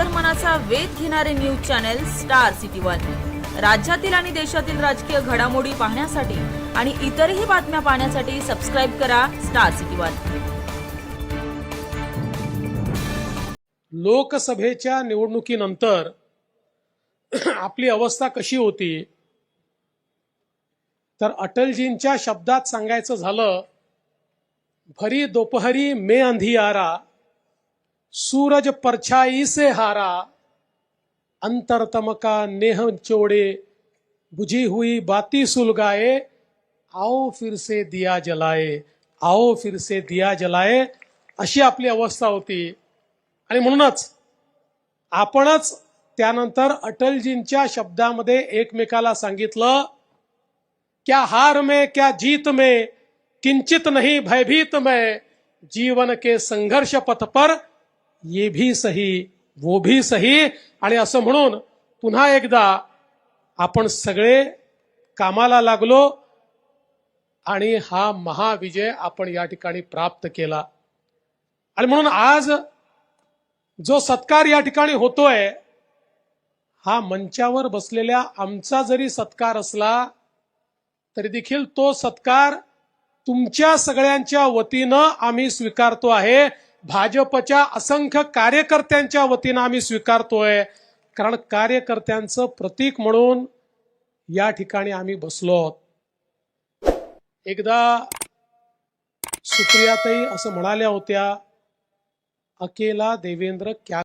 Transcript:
अंतर्मनाचा वेध घेणारे news channel star city one. राज्यातील आणि देशातील राजकीय घडामोडी पाहण्यासाठी आणि इतरही बातम्या पाहण्यासाठी सबस्क्राईब करा स्टार सिटी वन. लोकसभेच्या निवडणुकीनंतर आपली अवस्था कशी होती? तर अटलजींच्या शब्दात सांगायचं झालं भरी दोपहरी मे अंधियारा सूरज परछाई से हारा अंतरतम का नेह चोड़े बुझी हुई बाती सुलगाए आओ फिर से दिया जलाए आओ फिर से दिया जलाए अशी आपली अवस्था होती. आणि म्हणूनच आपणच त्यानंतर अटलजींच्या शब्दामध्ये एकमेकाला सांगितलं क्या हार में क्या जीत में किंचित नहीं भयभीत में जीवन के संघर्ष पथ पर ये भी सही वो भी सही. आणि असं म्हणून पुन्हा एकदा आपण सगळे कामाला लागलो आणि हा महाविजय आपण या ठिकाणी प्राप्त केला. आणि म्हणून आज जो सत्कार या ठिकाणी होतोय हा मंचावर बसलेल्या आमचा जरी सत्कार असला तरी देखील तो सत्कार तुमच्या सगळ्यांच्या वतीनं आम्ही स्वीकारतो आहे. भाजपच्या असंख्य कार्यकर्त्यांच्या वतीनं आम्ही स्वीकारतोय कारण कार्यकर्त्यांचं प्रतीक म्हणून या ठिकाणी आम्ही बसलो आहोत. एकदा सुप्रियाताई असं म्हणाल्या होत्या अकेला देवेंद्र क्या